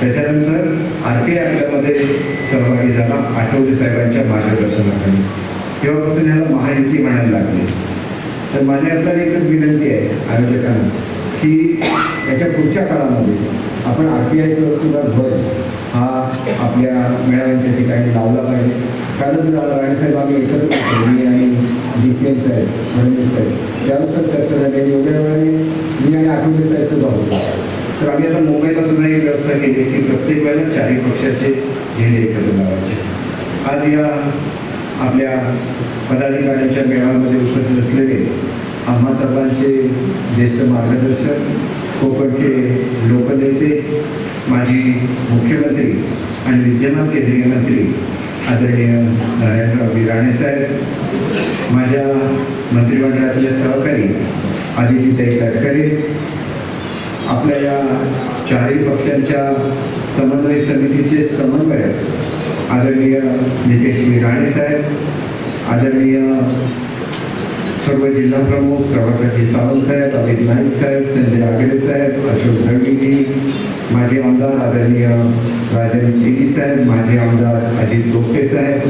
त्याच्यानंतर आर आपल्यामध्ये सहभागी झाला. आठवले साहेबांच्या मार्गदर्शनाखाली. तेव्हापासून ह्याला महायुती म्हणायला लागले. तर माझी आपल्याला एकच विनंती आहे आयोजकांना की याच्या पुढच्या काळामध्ये आपण आर पी आय सुद्धा ध्वज हा आपल्या मेळाव्यांच्या ठिकाणी लावला पाहिजे. कालच राणेसाहेब आम्ही एकत्र मी आणि डी सी एम साहेब फडणवीस साहेब. त्यानुसार चर्चा झाली एवढ्या वेळाने मी आणि आठवले साहेब सुद्धा होतो. तर आम्ही आता मुंबईला सुद्धा एक व्यवस्था केली की प्रत्येक वेळेला चारही पक्षाचे झेंडे एकत्र लावायचे. आज या आपल्या पदाधिकाऱ्यांच्या मेळाव्यामध्ये उपस्थित असलेले आम्हा सर्वांचे ज्येष्ठ मार्गदर्शक कोकणचे लोकनेते माजी मुख्यमंत्री आणि विद्यमान केंद्रीय मंत्री आदरणीय नारायणराव राणे साहेब माझ्या मंत्रिमंडळातले सहकारी आदितीताई तडकरे आपल्या या चारही पक्षांच्या समन्वय समितीचे समन्वय आदरणीय नितेश राणे साहेब आदरणीय सर्व जिल्हा प्रमुख प्रभाकरजी सावंत साहेब अमित नाईक साहेब संजय आगडे साहेब अशोक धर्मीजी माजी आमदार आदरणीय राजन केकी साहेब माजी आमदार अजित गोपे साहेब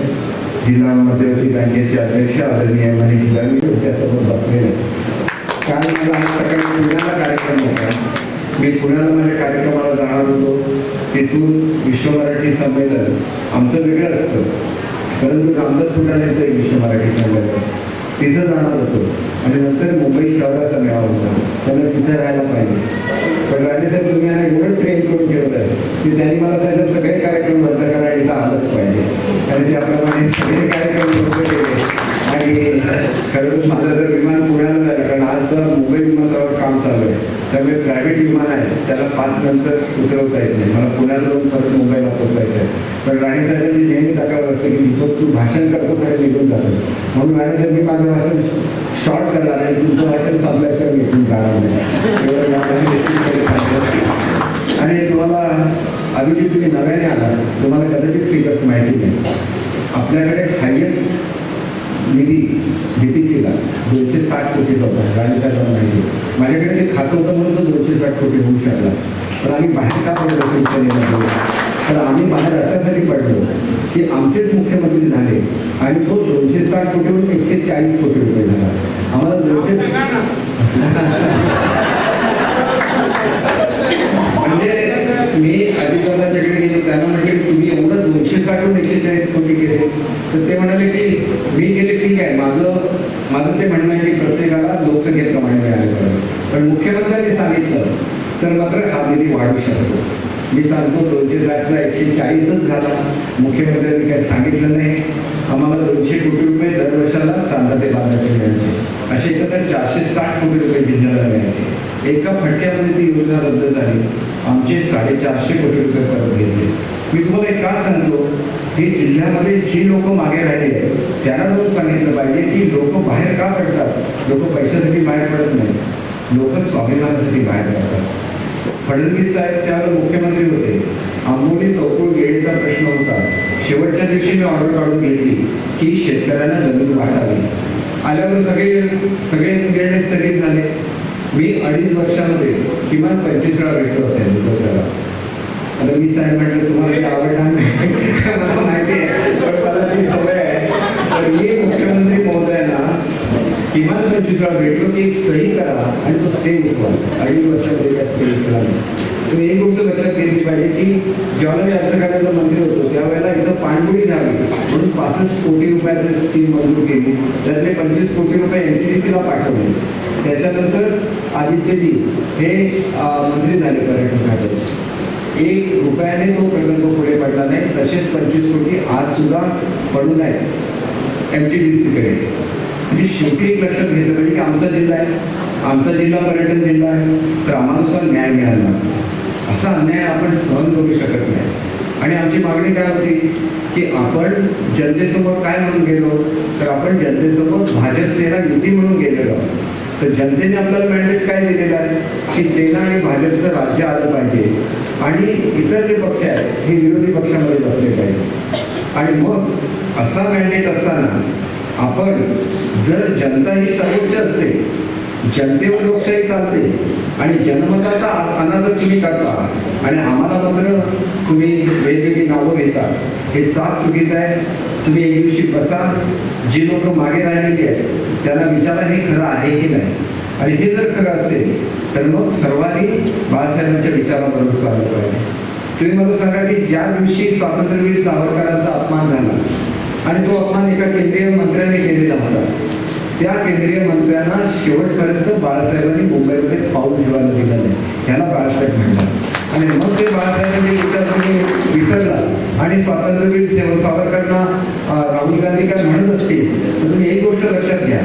जिल्हा मध्यवर्ती बँकेचे अध्यक्ष आदरणीय मनीष गांधी यांच्यासोबत बसलेले. कारण मला आज सकाळी कार्यक्रम होता? मी पुण्याला माझ्या कार्यक्रमाला जाणार होतो. तिथून विश्व मराठी संमेलन. आमचं वेगळं असतं. परंतु रामदास पुण्याला येतं एक विश्व मराठी संमेलन तिथं जाणार होतो. आणि नंतर मुंबई शहराचा मेळावा होता त्यामुळे तिथं राहायला पाहिजे. पण राजेसाहेब तुम्ही एवढं ट्रेन करून ठेवलं की त्यांनी मला त्याच्या सगळे कार्यक्रम रद्द करा इथं आलंच पाहिजे आणि त्याप्रमाणे सगळे कार्यक्रम रद्द केले आणि खरं तर माझं जर विमान पुण्याला झालं कारण आज जर मुंबई विमानतळावर काम चालू आहे त्यामुळे प्रायव्हेट विमान आहे त्याला पाच नंतर उतरवता येत नाही. मला पुण्याला जाऊन परत मुंबईला पोचायचं आहे. पण राणेसाहेबांची नेहमी तक्रार असते की तिथं तू भाषण करतोस आणि निघून जातो. म्हणून राणेसाहेबांनी माझं भाषण शॉर्ट करणार आणि तुमचं भाषण संपल्याशिवाय घेतून इथून जाणार नाही. आणि तुम्हाला अभिजित तुम्ही नव्याने आला. तुम्हाला कदाचित स्पीकर्स माहिती नाही. आपल्याकडे हायएस्ट निधी बीपीसीला दोनशे साठ कोटी होता राजकारणाला माहिती माझ्याकडे ते खातं होतं म्हणून तो दोनशे साठ कोटी होऊ शकला. पण आम्ही बाहेर का पडलो शिवसेनेला तर आम्ही बाहेर अशासाठी पडलो की आमचेच मुख्यमंत्री झाले आणि तो दोनशे साठ कोटीवरून एकशे चाळीस कोटी रुपये झाला. आम्हाला दोनशे म्हणजे मी अधिकाऱ्याच्याकडे गेलो त्यांना म्हटले की एकशे चाळीस कोटी गेले तर ते म्हणाले की मी गेले ठीक आहे. माझं माझं ते म्हणणं आहे की प्रत्येकाला लोकसंख्येप्रमाणे मिळाले पाहिजे. पण मुख्यमंत्र्यांनी सांगितलं तर मात्र हा निधी वाढू शकतो. मी सांगतो दोनशे साठचा एकशे चाळीसच झाला. मुख्यमंत्र्यांनी काही सांगितलं नाही. आम्हाला दोनशे कोटी रुपये दर वर्षाला चांदा ते बांधायचे मिळायचे. असे एकत्र चारशे साठ कोटी रुपये जिल्ह्याला मिळायचे. एका फटक्यामध्ये ती योजना रद्द झाली. आमचे साडेचारशे कोटी रुपये परत घेतले मी तुम्हाला एक का सांगतो की जिल्ह्यामध्ये जी लोक मागे राहिली आहेत त्यांना जाऊन सांगितलं पाहिजे की लोक बाहेर का पडतात? लोक पैशासाठी बाहेर पडत नाही लोक स्वाभिमानासाठी बाहेर पडतात. फडणवीस साहेब त्यावेळेला मुख्यमंत्री होते. आंबोली चौकूळ गेळीचा प्रश्न होता. शेवटच्या दिवशी मी ऑर्डर काढून घेतली की शेतकऱ्यांना जमीन वाटावी आल्यावर सगळे सगळे निर्णय स्थगित झाले. मी अडीच वर्षामध्ये किमान पंचवीस वेळा भेटलो असेल लोकसभा आता मी साहेब म्हटलं तुम्हाला ते आवडणार नाही. मला माहिती आहे पण मला ती सवय आहे. तर मी मुख्यमंत्री महोदयांना किमान पंचवीस वेळा भेटलो की एक सही करा आणि तो स्टे उठवा. अडीच वर्षात त्या स्टे तर एक गोष्ट लक्षात घेतली पाहिजे की जेव्हा मी अर्थकाराचा मंत्री होतो त्यावेळेला इथं पाणबुडी झाली म्हणून पासष्ट कोटी रुपयाची स्कीम मंजूर केली. त्यातले पंचवीस कोटी रुपये एन टी डी सीला पाठवले. त्याच्यानंतर आदित्यजी हे मंत्री झाले पर्यटन खात्याचे. एक रुपयाने तो प्रकल्प पुढे पडला नाही तसेच पंचवीस कोटी आज सुद्धा पडून आहेत एम टी डी सीकडे म्हणजे शेवटी एक लक्षात घेतलं पाहिजे की आमचा जिल्हा आहे. आमचा जिल्हा पर्यटन जिल्हा आहे. तर आम्हाला सुद्धा न्याय मिळाला असा अन्याय आपण सहन करू शकत नाही. आणि आमची मागणी काय होती? की आपण जनतेसमोर काय म्हणून गेलो? तर आपण जनतेसमोर भाजप सेना युती म्हणून गेलेलो आहोत. तर जनतेने आपल्याला मॅन्डेट काय दिलेलं आहे? की सेना आणि भाजपचं राज्य आलं पाहिजे. आणि इतर जे पक्ष आहेत हे विरोधी पक्षामध्ये बसले पाहिजे. आणि मग असा मॅन्डेट असताना आपण जर जनता ही सर्वोच्च असते जनतेवर लोकशाही चालते आणि जनमताचा आ- अनादर तुम्ही करता आणि आम्हाला मात्र तुम्ही वेगवेगळी नावं घेता हे साफ चुकीचं आहे. तुम्ही एक दिवशी बसा जी लोक मागे राहिलेली आहेत त्यांना विचारा हे खरं आहे की नाही. आणि हे जर खरं असेल तर मग सर्वांनी बाळासाहेबांच्या विचाराबरोबर चालत पाहिजे तुम्ही मला सांगा की ज्या दिवशी स्वातंत्र्यवीर सावरकरांचा अपमान झाला आणि तो अपमान एका केंद्रीय मंत्र्याने केलेला होता त्या केंद्रीय मंत्र्यांना शेवटपर्यंत बाळासाहेबांनी मुंबईमध्ये पाऊल ठेवायला दिलं नाही. ह्याला बाळासाहेब म्हणतात. आणि मग ते बाळासाहेबांनी विचार तुम्ही विसरला आणि स्वातंत्र्यवीर सावरकरांना अं, राहुल गांधी काय म्हणत असतील तर तुम्ही एक गोष्ट लक्षात घ्या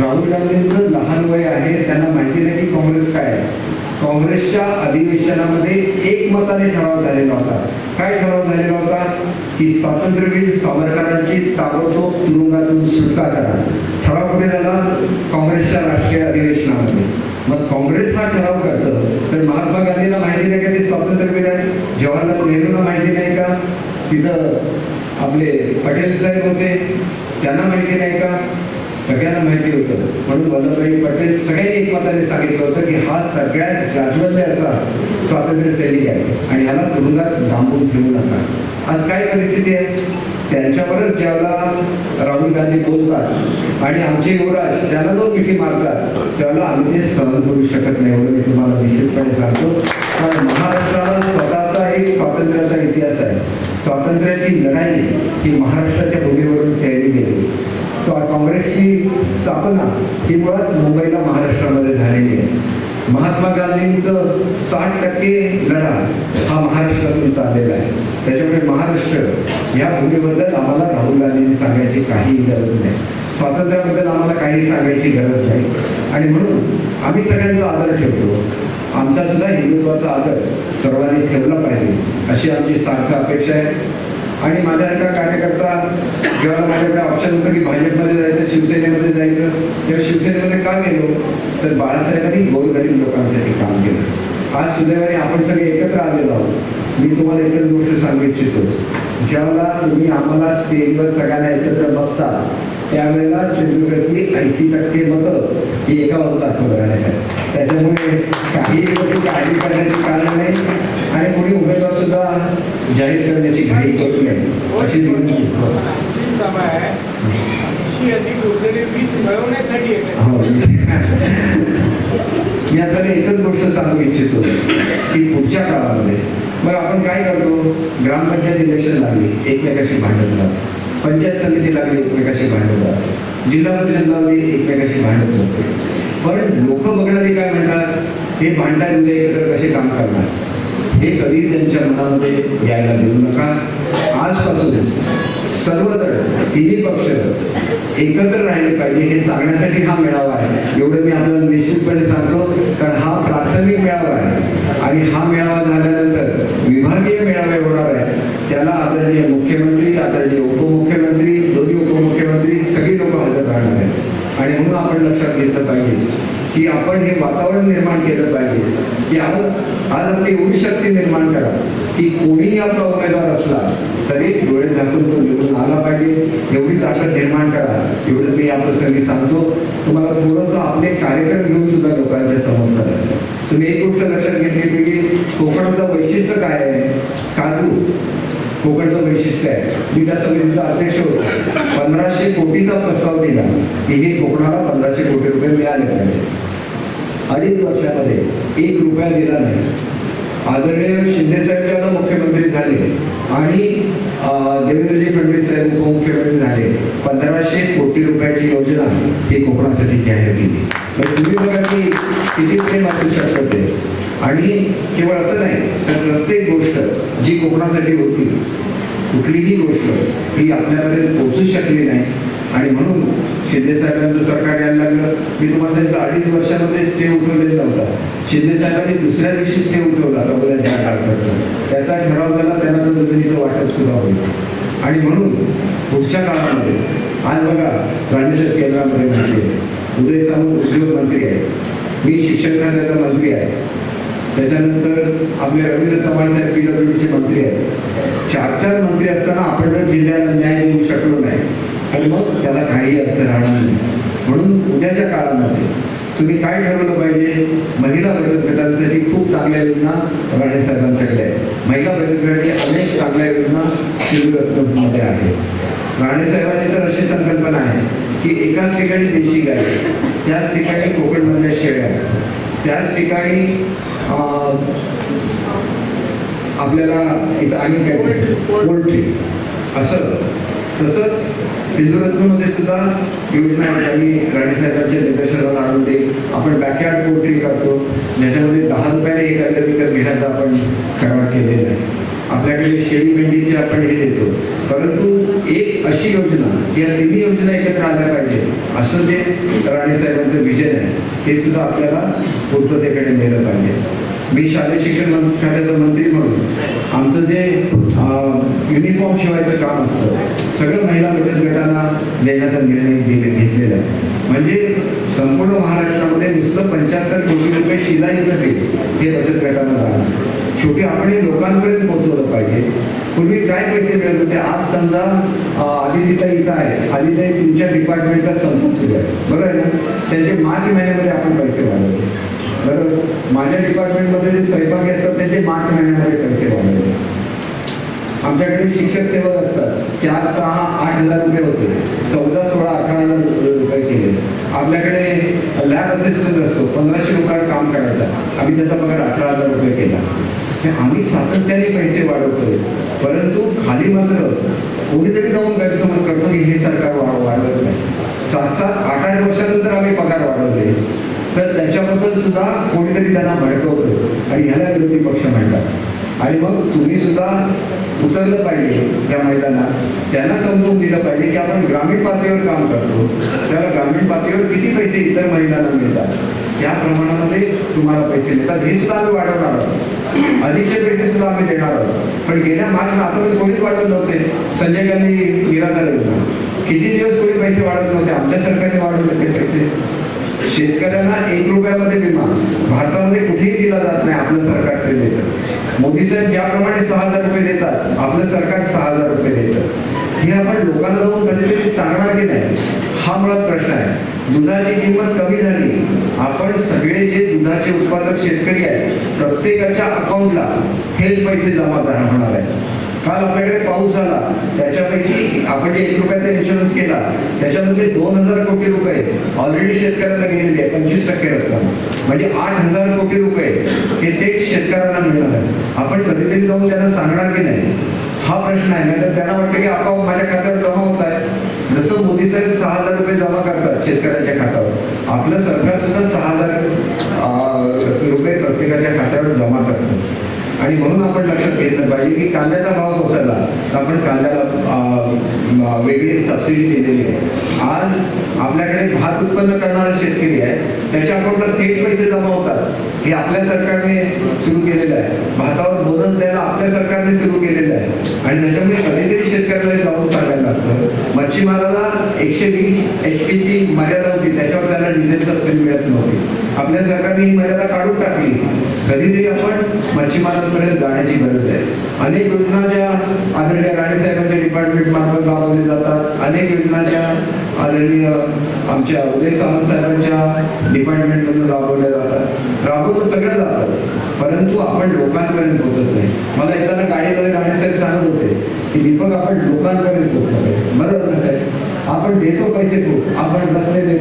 राहुल गांधींचं लहान वय आहे त्यांना माहिती नाही की काँग्रेस काय आहे काँग्रेसच्या अधिवेशनामध्ये एकमताने ठराव झालेला होता. काय ठराव झालेला होता? की स्वातंत्र्यवीर सावरकरांची ताबडतोब तुरुंगातून सुटका करा. ठराव कुठे झाला? काँग्रेसच्या राष्ट्रीय अधिवेशनामध्ये. मग काँग्रेस हा ठराव करतं. तर महात्मा गांधीला माहिती नाही का ते स्वातंत्र्यवीर आहे? जवाहरलाल नेहरूला माहिती नाही का? तिथं आपले पटेल साहेब होते. त्यांना माहिती नाही का? सगळ्यांना माहिती होतं. म्हणून वल्लभभाई पटेल सगळ्यांनी एकमताने सांगितलं होतं की हा सगळ्यात जाज्वल्य असा स्वातंत्र्य सैनिक आहे आणि ह्याला तुरुंगात डांबून ठेवू नका. आज काय परिस्थिती आहे? त्यांच्यावरच ज्याला राहुल गांधी बोलतात आणि आमचे युवराज त्याला जो मिठी मारतात त्याला आम्ही ते सहन करू शकत नाही एवढं मी तुम्हाला निश्चितपणे सांगतो. कारण महाराष्ट्राला स्वतःचा एक स्वातंत्र्याचा इतिहास आहे. स्वातंत्र्याची लढाई ही महाराष्ट्राच्या भूमीवरून खेळली गेली. स्थापना ही मुळात मुंबईला महाराष्ट्रामध्ये झालेली आहे. महात्मा गांधींचं साठ टक्के लढा हा महाराष्ट्रातून चाललेला आहे. त्याच्यामुळे महाराष्ट्र या भूमीबद्दल आम्हाला राहुल गांधींनी सांगायची काहीही गरज नाही. स्वातंत्र्याबद्दल आम्हाला काही सांगायची गरज नाही. आणि म्हणून आम्ही सगळ्यांचा आदर ठेवतो. आमचा सुद्धा हिंदुत्वाचा आदर सर्वांनी ठेवला पाहिजे अशी आमची सार्थ अपेक्षा आहे. आणि माझा एका कार्यकर्ता जेव्हा माझ्याकडे ऑप्शन होतं की भाजपमध्ये जायचं शिवसेनेमध्ये जायचं तेव्हा शिवसेनेमध्ये का गेलो? तर बाळासाहेबांनी गोरगरीब लोकांसाठी काम केलं. आज सुदैवाने आपण सगळे एकत्र आलेलो आहोत. मी तुम्हाला एकच गोष्ट सांगू इच्छितो. ज्यावेळेला तुम्ही आम्हाला स्टेजवर सगळ्यांना एकत्र बघता त्यावेळेला सिंधुदुर्गातली ऐंशी टक्के मतं ही एका बाजूला बघण्यात आहे त्याच्यामुळे काही वस्तू काळजी करण्याचे कारण नाही. आणि कोणी उमेदवार सुद्धा जाहीर करण्याची घाई करू नये अशी विनंती हो. मी एकच गोष्ट सांगू इच्छितो की पुढच्या काळामध्ये मग आपण काय करतो? ग्रामपंचायत इलेक्शन लागली एकमेकाशी भांडत राहतो पंचायत समिती लागली एकमेकाशी भांडत राहतो जिल्हा परिषद लावली एकमेकाशी भांडत नसते पण लोक बघणारे काय म्हणतात हे भांडतात उद्या एकत्र कसे काम करणार? हे कधी त्यांच्या मनामध्ये यायला देऊ नका. आजपासून सर्वजण तिन्ही पक्ष एकत्र राहिले पाहिजे हे सांगण्यासाठी हा मेळावा आहे. एवढं मी आपल्याला निश्चितपणे सांगतो कारण हा प्राथमिक मेळावा आहे. आणि हा मेळावा झाल्यानंतर विभागीय मेळावे होणार आहे त्याला आदरणीय मुख्यमंत्री आदरणीय उपमुख्यमंत्री दोन्ही उपमुख्यमंत्री सगळी लोक हजर राहणार आहेत. आणि म्हणून आपण लक्षात घेतलं पाहिजे की आपण हे वातावरण निर्माण केलं पाहिजे. की आज आज आपली एवढी शक्ती निर्माण करा की कोणीही आपला उमेदवार असला तरी डोळे झाकून तो निवडून आला पाहिजे. एवढी ताकद निर्माण करा. एवढंच मी या प्रसंगी सांगतो. तुम्हाला थोडंसं आपले कार्यक्रम घेऊन सुद्धा लोकांच्या समोर करा. तुम्ही एक गोष्ट लक्षात घेतली की कोकणाचं वैशिष्ट्य काय आहे? काजू. कोकणचं वैशिष्ट्य आहे. मी त्या समितीचा अध्यक्ष होतो. पंधराशे कोटीचा प्रस्ताव दिला की हे कोकणाला पंधराशे कोटी रुपये मिळाले पाहिजे. अडीच वर्षामध्ये एक रुपया दिला नाही. आदरणीय शिंदे साहेब जेव्हा मुख्यमंत्री झाले आणि देवेंद्रजी फडणवीस साहेब उपमुख्यमंत्री झाले. पंधराशे कोटी रुपयाची योजना ही कोकणासाठी जाहीर केली. तर तुम्ही बघा की किती प्रेम असू शकतं ते. आणि केवळ असं नाही तर प्रत्येक गोष्ट जी कोकणासाठी होती कुठलीही गोष्ट ही आपल्यापर्यंत पोचू शकली नाही. आणि म्हणून शिंदे साहेबांचं सरकार यायला लागलं. मी तुम्हाला त्यांचा अडीच वर्षामध्ये स्टे उठवलेला होता शिंदे साहेबांनी दुसऱ्या दिवशी स्टे उठवला चौघांच्या काळाकडचा त्याचा ठराव झाला त्यांना तो जमिनीचं वाटप सुद्धा होईल आणि म्हणून पुढच्या काळामध्ये आज बघा राजेसाहेब केंद्रामध्ये मंत्री उदय सामंत उद्योग मंत्री आहे मी शिक्षण खात्याचा मंत्री आहे. त्याच्यानंतर आपले रवींद्र चव्हाण साहेब पीडब्ल्यूडीचे मंत्री आहेत. चार चार मंत्री असताना आपण जर जिल्ह्याला न्याय देऊ शकलो नाही तर मग त्याला काही अर्थ राहणार. नाही म्हणून उद्याच्या काळामध्ये तुम्ही काय ठरवलं पाहिजे? महिला बचत गटांसाठी खूप चांगल्या योजना राणे साहेबांच्याकडे आहेत. महिला बचत गटाची अनेक चांगल्या योजना शिवरत्नमध्ये आहेत. राणे साहेबांची तर अशी संकल्पना आहे की एकाच ठिकाणी देशी गाय त्याच ठिकाणी कोकणमधल्या शेळ्या त्याच ठिकाणी आपल्याला इथं आणि काय. पोल्ट्री असं. तसंच मध्ये सुद्धा योजना आहे. आम्ही राणेसाहेबांच्या निदर्शनाला आणून देईल. आपण बॅकयार्ड पोल्ट्री करतो. ज्याच्यामध्ये दहा रुपयाने एक अर्ध विकत घेण्याचा आपण करार केलेला आहे. आपल्याकडे शेळी मेंढीचे आपण हे देतो. परंतु एक अशी योजना या तिन्ही योजना एकत्र आल्या पाहिजे. असं जे राणेसाहेबांचं विजन आहे ते सुद्धा आपल्याला पूर्ततेकडे नेलं पाहिजे. मी शालेय शिक्षण खात्याचा मंत्री म्हणून. आमचं जे युनिफॉर्म शिवायचं काम असतं सगळं महिला बचत गटांना देण्याचा निर्णय दिले घेतलेला आहे. म्हणजे संपूर्ण महाराष्ट्रामध्ये नुसतं पंच्याहत्तर कोटी रुपये शिलाईचं बिल हे बचत गटांना जाणार शेवटी आपण हे लोकांपर्यंत पोहोचवलं पाहिजे. पूर्वी काय पैसे मिळत होते? आज समजा अं, इथं आहे. आदिताई तुमच्या डिपार्टमेंटचा संपूर्ण आहे. बरोबर आहे ना? त्यांचे मार्च महिन्यामध्ये आपण पैसे वाढवले. तर माझ्या डिपार्टमेंटमध्ये जे स्वयंपाकी असतात त्यांचे मार्च महिन्यामध्ये पैसे वाढवले. आमच्याकडे शिक्षक सेवक असतात. चार सहा आठ हजार रुपये होते. चौदा सोळा अठरा हजार रुपये केले. आपल्याकडे लॅब असिस्टंट असतो. पंधराशे रुपयावर काम करायचा. आम्ही त्याचा पगार अठरा हजार रुपये केला. आम्ही सातत्याने पैसे वाढवतोय. परंतु खाली मात्र कोणीतरी जाऊन गैरसमज करतो की हे सरकार वा- वाढवत नाही. सात सात आठ आठ वर्षानंतर आम्ही पगार वाढवले. तर त्याच्याबद्दल सुद्धा कोणीतरी त्यांना भडकवतो आणि ह्याला विरोधी पक्ष म्हणतात. आणि मग तुम्ही सुद्धा उतरलं पाहिजे त्या मैदानात. त्यांना समजून दिलं पाहिजे की आपण ग्रामीण पातळीवर काम करतो. त्याला ग्रामीण पातळीवर किती पैसे इतर महिलांना मिळतात? त्या प्रमाणामध्ये तुम्हाला पैसे मिळतात. हे सुद्धा आम्ही वाढवणार आहोत. अधिकचे पैसे सुद्धा आम्ही देणार आहोत. पण गेल्या मार्च आतापर्यंत कोणीच वाढवत नव्हते. संजय गांधी निराधार किती दिवस कोणी पैसे वाढत नव्हते? आमच्या सरकारने वाढवले ते पैसे. शेतकऱ्यांना एक रुपयामध्ये विमा. भारतामध्ये कुठेही दिला जात नाही आपलं सरकार ते देतं. मोदी साहेब ज्याप्रमाणे सहा हजार रुपये देतात आपलं सरकार सहा हजार रुपये देतं. हे आपण लोकांना जाऊन कधीतरी सांगणार की नाही? हा मुळात प्रश्न आहे. दुधाची किंमत कमी झाली आपण सगळे जे दुधाचे उत्पादक शेतकरी आहेत प्रत्येकाच्या अकाउंटला थेट पैसे जमा करणार होणार आहे. काल आपल्याकडे पाऊस झाला. त्याच्यापैकी आपण जे एक रुपयाचा इन्शुरन्स केला. त्याच्यामध्ये दोन हजार कोटी रुपये ऑलरेडी शेतकऱ्यांना गेलेले आहे पंचवीस टक्के रक्कम. म्हणजे आठ हजार कोटी रुपये हे थेट शेतकऱ्यांना मिळणार आहे आपण कधीतरी जाऊन त्यांना सांगणार की नाही? हा प्रश्न आहे. नाहीतर त्यांना वाटतं की आपोआप माझ्या खात्यावर जमा होत आहे. जसं मोदी साहेब सहा हजार रुपये जमा करतात शेतकऱ्याच्या खात्यावर. आपलं सरकार सुद्धा सहा हजार रुपये प्रत्येकाच्या खात्यावर जमा करतात आणि म्हणून आपण लक्षात घेतलं पाहिजे की कांद्याचा भाव कोसळला. तर आपण कांद्याला वेगळी सबसिडी दिलेली आहे. आज आपल्याकडे भात उत्पन्न करणारा शेतकरी आहे. त्याच्या अकाउंटला थेट पैसे जमा होतात. हे आपल्या सरकारने सुरू केलेलं आहे. भातावर बोनस द्यायला आपल्या सरकारने सुरू केलेलं आहे. आणि त्याच्यामुळे कधीतरी शेतकऱ्याला जाऊन सांगायला लागतं. मच्छीमाराला एकशे वीस एच पीची मर्यादा होती. त्याच्यावर त्याला डिझेल सबसिडी मिळत नव्हती. आपल्या सरकारने ही मर्यादा काढून टाकली. कधीतरी आपण मच्छीमारांपर्यंत जाण्याची गरज आहे. अनेक योजना ज्या आदरणीय राणेसाहेबांच्या डिपार्टमेंट मार्फत राबवल्या जातात. अनेक योजना ज्या आदरणीय आमच्या उदय सावंत साहेबांच्या डिपार्टमेंटमधून राबवल्या जातात. राबवलं सगळं जातं. परंतु आपण लोकांपर्यंत पोहोचत नाही. मला येताना गाडीमध्ये राणेसाहेब सांगत होते की दीपक आपण लोकांपर्यंत पोहोचत नाही. बरोबर आपण देतो पैसे खूप. आपण रस्ते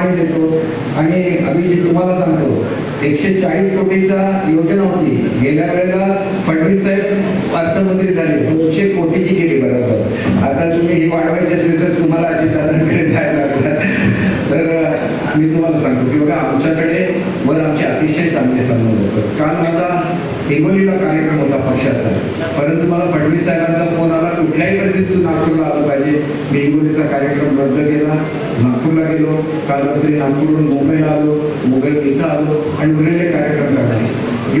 पाणी देतो. आणि आम्ही जे तुम्हाला सांगतो एकशे चाळीस कोटीचा योजना होती. गेल्या वेळेला फडणवीस साहेब अर्थमंत्री झाले. दोनशे कोटीची केली बरोबर. आता तुम्ही ही वाढवायची असेल तर तुम्हाला अजितदादांकडे जायला लागलं तर मी तुम्हाला सांगतो की बघा आमच्याकडे वर आमचे अतिशय चांगले संबंध असतात. काल माझा हिंगोलीला कार्यक्रम होता पक्षाचा. परंतु मला फडणवीस साहेबांचा फोन आला कुठल्याही परिस्थितीतून नागपूरला आलं पाहिजे. मी हिंगोलीचा कार्यक्रम रद्द केला. नागपूरला गेलो. काल रात्री नागपूरहून मुंबईला आलो. मुंबईत इथं आलो आणि उरलेले कार्यक्रम काढले.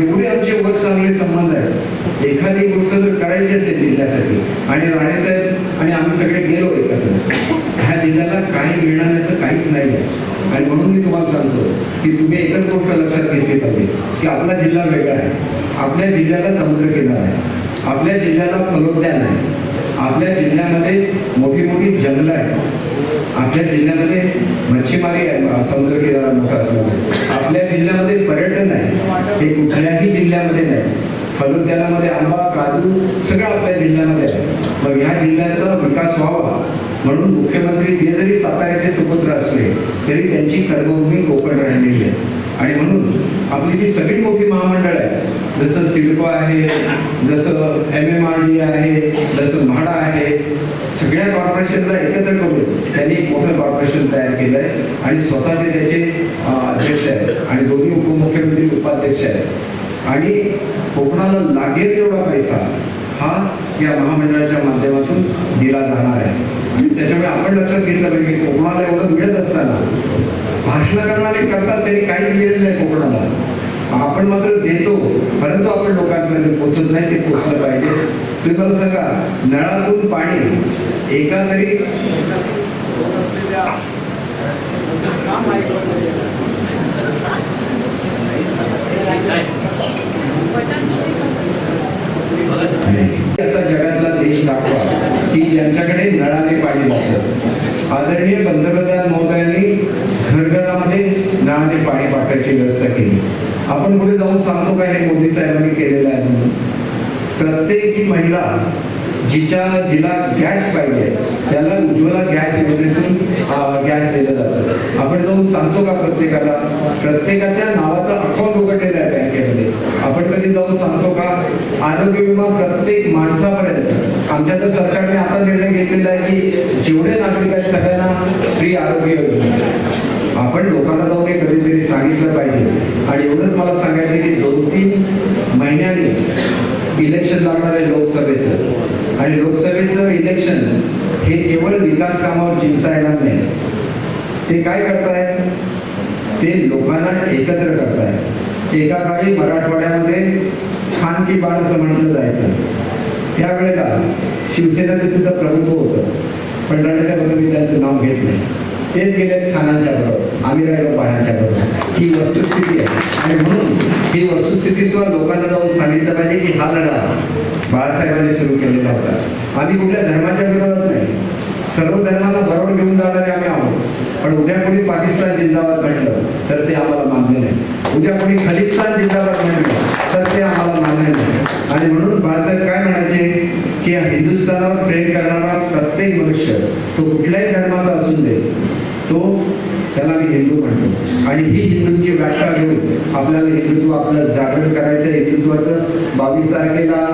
एवढे आमचे वर चांगले संबंध आहेत. एखादी गोष्ट जर करायची असेल जिल्ह्यासाठी आणि राणेसाहेब आणि आम्ही सगळे गेलो एकत्र ह्या जिल्ह्याला काही मिळणार असं काहीच नाही आहे आणि म्हणून मी तुम्हाला सांगतो की तुम्ही एकच गोष्ट लक्षात घेतली पाहिजे की आपला जिल्हा वेगळा आहे. आपल्या जिल्ह्याला समुद्र किनारा आहे. आपल्या जिल्ह्याला फलोद्यान आहे. आपल्या जिल्ह्यामध्ये मोठी मोठी जंगलं आहेत. आपल्या जिल्ह्यामध्ये मच्छीमारी आहे समुद्र किनारा मोठा असल्यामुळे. आपल्या जिल्ह्यामध्ये पर्यटन आहे. हे कुठल्याही जिल्ह्यामध्ये नाही. फलोद्यानामध्ये आंबा काजू सगळं आपल्या जिल्ह्यामध्ये आहे. मग ह्या जिल्ह्याचा विकास व्हावा. म्हणून मुख्यमंत्री जे जरी साताऱ्याचे सुपुत्र तरी त्यांची कर्मभूमी कोकण राहिलेली आहे. आणि म्हणून आपली जी सगळी मोठी महामंडळ आहे जसं सिडको आहे जसं एम एम आर डी आहे जसं म्हाडा आहे सगळ्या कॉर्पोरेशनला एकत्र करून त्यांनी एक मोठं कॉर्पोरेशन तयार केलं आहे आणि स्वतः ते त्याचे अध्यक्ष आहेत आणि दोन्ही उपमुख्यमंत्री उपाध्यक्ष आहेत. आणि कोकणाला लागेल तेवढा पैसा हा या महामंडळाच्या माध्यमातून दिला जाणार आहे. आणि त्याच्यामुळे आपण लक्षात घेतलं पाहिजे की कोकणाला एवढं मिळत भाषण करणारे करतात त्यांनी काहीच दिलेलं नाही कोकणाला. आपण मात्र देतो परंतु आपण लोकांपर्यंत पोचत नाही ते पोचलं पाहिजे. तुम्ही मला सांगा नळातून पाणी एका तरी असा जगातला देश दाखवा की ज्यांच्याकडे नळाने पाणी जातं आदरणीय पंतप्रधान महोदयांनी घरघरामध्ये पाणी पाठवायची व्यवस्था केली. आपण पुढे जाऊन सांगतो का हे मोदी साहेबांनी केलेलं आहे म्हणून? प्रत्येक जी महिला जिच्या जिला गॅस पाहिजे त्याला उज्ज्वला गॅस योजनेतून गॅस दिलं जातो. आपण जाऊन सांगतो का प्रत्येकाला? प्रत्येकाच्या नावाचा अकाउंट उघडलेला आहे बँकेमध्ये. आपण कधी जाऊन सांगतो का? आरोग्य विमा प्रत्येक माणसापर्यंत. आमच्या तर सरकारने आता निर्णय घेतलेला आहे की जेवढे नागरिक आहेत सगळ्यांना फ्री आरोग्य योजना. आपण लोकांना जाऊन हे कधीतरी सांगितलं पाहिजे. आणि एवढंच मला सांगायचं की दोन तीन महिन्याने इलेक्शन लागणार आहे लोकसभेचं. आणि लोकसभेचं इलेक्शन हे केवळ विकास कामावर चिंता येणार नाही. ते काय करतायत? ते लोकांना एकत्र करतायत. एका काळी मराठवाड्यामध्ये खान की बाण असं म्हटलं जायचं. त्यावेळेला शिवसेनेचं तिथं प्रभुत्व होतं. पण रणगाबद्दल मी त्यांचं नाव घेत नाही. तेच गेले खानांच्या बरोबर आम्ही राहिलो पाण्याच्या बरोबर ही वस्तुस्थिती आहे. आणि म्हणून ही वस्तुस्थिती सुद्धा लोकांना जाऊन सांगितलं पाहिजे की हा लढा बाळासाहेबांनी सुरू केलेला होता. आम्ही कुठल्या धर्माच्या विरोधात नाही. सर्व धर्माला बरोबर घेऊन जाणारे आम्ही आहोत. पण उद्या कोणी पाकिस्तान जिंदाबाद म्हटलं तर ते आम्हाला मान्य नाही. उद्या कोणी खलिस्तान जिंदाबाद म्हटलं तर ते आम्हाला मान्य नाही आणि म्हणून बाळासाहेब काय म्हणायचे की हिंदुस्थानावर प्रेम करणारा प्रत्येक मनुष्य तो कुठल्याही धर्माचा असून दे तो त्याला मी हिंदू म्हणतो. आणि ही हिंदूंची व्याख्या घेऊन आपल्याला हिंदुत्व आपलं जागरण करायचं हिंदुत्वाचं बावीस तारखेला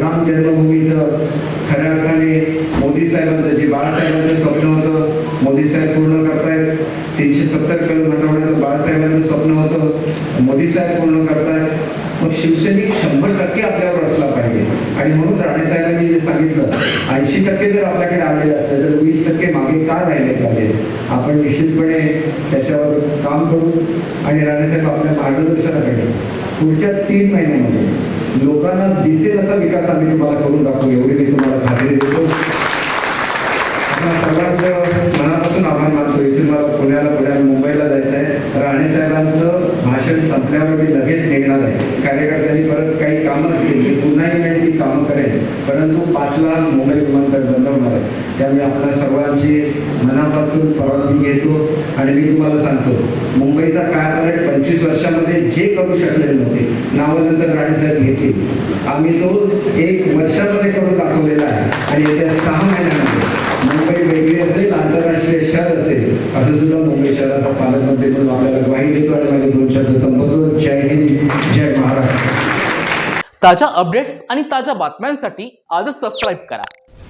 राम जन्मभूमीचं खऱ्या अर्थाने मोदी साहेबांचं जे बाळासाहेबांचं स्वप्न होतं मोदी साहेब पूर्ण करतायत. तीनशे सत्तर किलोमीटरपर्यंत बाळासाहेबांचं स्वप्न होतं. मोदी साहेब पूर्ण करतायत. मग शिवसैनिक शंभर टक्के आपल्यावर असला पाहिजे. आणि म्हणून राणेसाहेबांनी जे सांगितलं ऐंशी टक्के जर आपल्याकडे आलेले असते तर वीस टक्के मागे का राहिले पाहिजे? आपण निश्चितपणे त्याच्यावर काम करू आणि राणेसाहेब आपल्या मार्गदर्शनाकडे पुढच्या तीन महिन्यामध्ये लोकांना दिसेल असा विकास आम्ही तुम्हाला करून दाखवू. एवढी मी तुम्हाला खात्री देतो. सर्वांचं मनापासून आभार मानतो. इथे मला पुण्याला पुण्याला मुंबईला जायचं आहे राणे साहेबांचं भाषण संपल्यावर मी लगेच निघणार आहे. कार्यकर्त्यांनी परत काही कामं केली पुन्हा येण्याची ती कामं करेल परंतु पाचला मुंबई विमानतळ बंद होणार आहे. त्यामुळे आपल्या सर्वांची मनापासून परवानगी घेतो आणि मी तुम्हाला सांगतो मुंबईचा कायापालट म्हणजे पंचवीस वर्षामध्ये जे करू शकलेले नव्हते नावानंतर राणेसाहेब घेतील. आम्ही तो एक वर्षामध्ये करून दाखवलेला आहे. आणि येत्या सहा महिन्यामध्ये मुंबई वेगळी असेल आंतरराष्ट्रीय शहर असेल असं सुद्धा मुंबई शहराचा पालकमंत्री म्हणून आपल्याला ग्वाही देतो आणि माझे दोन शब्द संबोधतो जय हिंद जय महाराष्ट्र. ताज्या अपडेट्स आणि ताज्या बातम्यांसाठी आजच सबस्क्राईब करा.